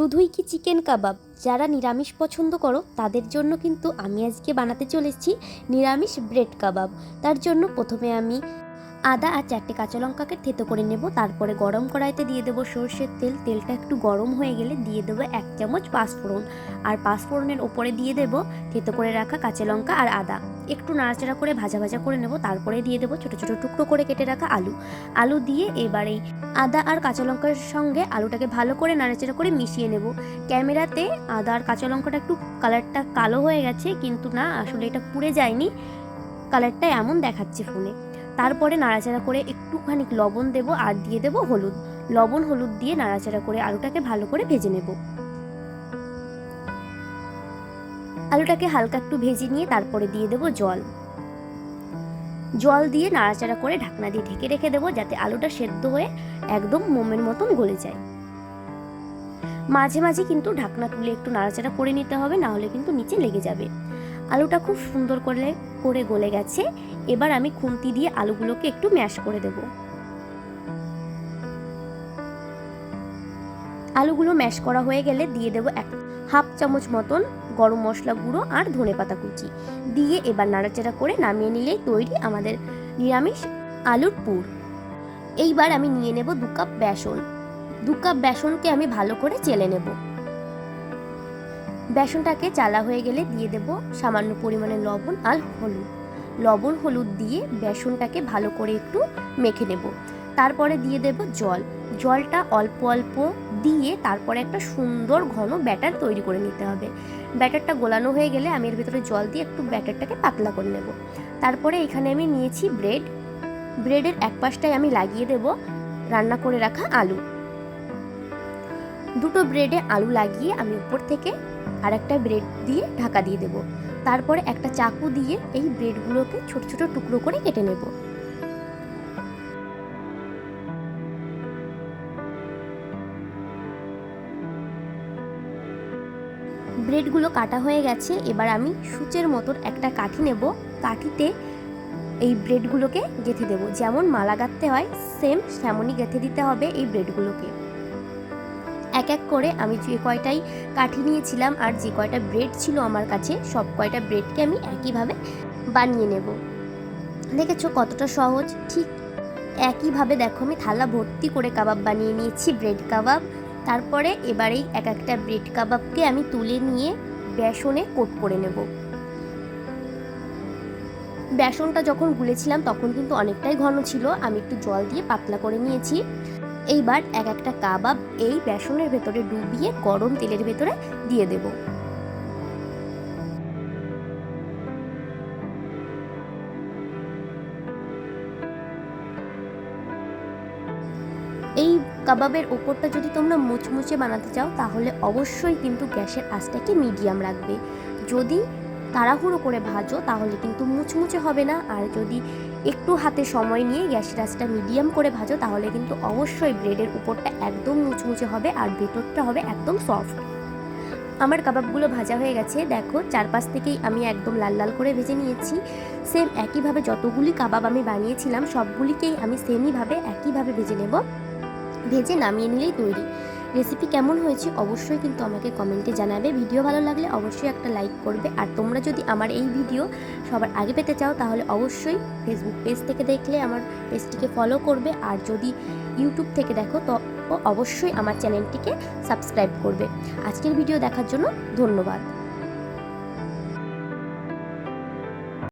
শুধুই কি চিকেন কাবাব? যারা নিরামিষ পছন্দ করো, তাদের জন্য কিন্তু আমি আজকে বানাতে চলেছি নিরামিষ ব্রেড কাবাব। তার জন্য প্রথমে আমি আদা আর চারটে কাঁচা লঙ্কাকে থেতো করে নেব, তারপরে গরম কড়াইতে দিয়ে দেবো সর্ষের তেল। তেলটা একটু গরম হয়ে গেলে দিয়ে দেবো এক চামচ পাঁচফোড়ন। আর পাঁচফোড়নের ওপরে দিয়ে দেবো থেতো করে রাখা কাঁচা লঙ্কা আর আদা। একটু নাড়াচাড়া করে ভাজা ভাজা করে নেব, তারপরে দিয়ে দেবো ছোটো ছোটো টুকরো করে কেটে রাখা আলু। আলু দিয়ে এবারে আদা আর কাঁচা লঙ্কার সঙ্গে আলুটাকে ভালো করে নাড়াচাড়া করে মিশিয়ে নেব। ক্যামেরাতে আদা আর কাঁচা লঙ্কাটা একটু কালারটা কালো হয়ে গেছে, কিন্তু না, আসলে এটা পুড়ে যায়নি। কালারটা এমন দেখাচ্ছে ফোনে তারপরে নাড়াচাড়া করে একটুখানি লবণ দেব আর দিয়ে দেব হলুদ। লবণ হলুদ দিয়ে নাড়াচাড়া করে আলুটাকে ভালো করে ভেজে নেব। আলুটাকে হালকা একটু ভেজে নিয়ে তারপরে দিয়ে দেব জল। জল দিয়ে নাড়াচাড়া করে ঢাকনা দিয়ে ঢেকে রেখে দেবো যাতে আলুটা সেদ্ধ হয়ে একদম মোমের মতন গলে যায়। মাঝে মাঝে কিন্তু ঢাকনা তুলে একটু নাড়াচাড়া করে নিতে হবে, না হলে কিন্তু নিচে লেগে যাবে। আলুটা খুব সুন্দর করে করে গলে গেছে। এবার আমি খুন্তি দিয়ে আলুগুলোকে একটু ম্যাশ করে দেব। আলুগুলো ম্যাশ করা হয়ে গেলে দিয়ে দেবো এক হাফ চামচ মতন গরম মশলা গুঁড়ো আর ধনে পাতা কুচি। দিয়ে এবার নাড়াচাড়া করে নামিয়ে নিলেই তৈরি আমাদের নিরামিষ আলুর পুর। এইবার আমি নিয়ে নেব দু কাপ বেসন। দু কাপ বেসনকে আমি ভালো করে চেলে নেব। বেসনটাকে চালা হয়ে গেলে দিয়ে দেব সামান্য পরিমাণে লবণ আর হলুদ। লবণ, হলুদ দিয়ে বেসনটাকে ভালো করে একটু মেখে নেব। তারপরে দিয়ে দেব জল। জলটা অল্প অল্প দিয়ে তারপরে একটা সুন্দর ঘন ব্যাটার তৈরি করে নিতে হবে। ব্যাটারটা গোলানো হয়ে গেলে আমি এর ভিতরে জল দিয়ে একটু ব্যাটারটাকে পাতলা করে নেব। তারপরে এখানে আমি নিয়েছি ব্রেড। ব্রেডের এক পাশটায় আমি লাগিয়ে দেব রান্না করে রাখা আলু। দুটো ব্রেডে আলু লাগিয়ে আমি উপর থেকে আর একটা ব্রেড দিয়ে ঢাকা দিয়ে দেব। তারপরে একটা চাকু দিয়ে এই ব্রেডগুলোকে ছোট ছোট টুকরো করে কেটে নেব। ব্রেডগুলো কাটা হয়ে গেছে, এবার আমি সূচের মতন একটা কাঠি নেব। কাঠিতে এই ব্রেডগুলোকে গেঁথে দেবো। যেমন মালা গাঁথতে হয় সেম তেমনই গেঁথে দিতে হবে এই ব্রেডগুলোকে এক এক করে আমি যে কয়টাই কাঠি নিয়েছিলাম আর যে কয়টা ব্রেড ছিল আমার কাছে, সব কয়টা ব্রেডকে আমি একইভাবে বানিয়ে নেব। দেখেছ কতটা সহজ? ঠিক একইভাবে দেখো আমি থালা ভর্তি করে কাবাব বানিয়ে নিয়েছি ব্রেড কাবাব। তারপরে এবারেই এক একটা ব্রেড কাবাবকে আমি তুলে নিয়ে বেসনে কোট করে নেব। বেসনটা যখন গুলেছিলাম তখন কিন্তু অনেকটাই ঘন ছিল, আমি একটু জল দিয়ে পাতলা করে নিয়েছি। এইবার এক একটা কাবাব এই বেসনের ভেতরে ডুবিয়ে গরম তেলের ভেতরে দিয়ে দেব। এই কাবাবের ওপরটা যদি তোমরা মুচমুচে বানাতে চাও, তাহলে অবশ্যই কিন্তু গ্যাসের আঁচটাকে মিডিয়াম রাখবে। যদি তাড়াহুড়ো করে ভাজো, তাহলে কিন্তু মুচমুচে হবে না। আর যদি একটু হাতে সময় নিয়ে গ্যাসের আঁচটা মিডিয়াম করে ভাজো, তাহলে কিন্তু অবশ্যই ব্রেডের উপরটা একদম মুচমুচে হবে আর ভেতরটা হবে একদম সফট। আমার কাবাবগুলো ভাজা হয়ে গেছে। দেখো, চারপাশ থেকেই আমি একদম লাল লাল করে ভেজে নিয়েছি। সেম একইভাবে যতগুলি কাবাব আমি বানিয়েছিলাম, সবগুলিকেই আমি সেমইভাবে একইভাবে ভেজে নেব। ভেজে নামিয়ে নিলেই তৈরি। রেসিপি কেমন হয়েছে অবশ্যই কিন্তু আমাকে কমেন্টে জানাবে। ভিডিও ভালো লাগলে অবশ্যই একটা লাইক করবে। আর তোমরা যদি আমার এই ভিডিও সবার আগে পেতে চাও, তাহলে অবশ্যই ফেসবুক পেজ থেকে দেখলে আমার পেজটিকে ফলো করবে। আর যদি ইউটিউব থেকে দেখো, তো অবশ্যই আমার চ্যানেলটিকে সাবস্ক্রাইব করবে। আজকের ভিডিও দেখার জন্য ধন্যবাদ।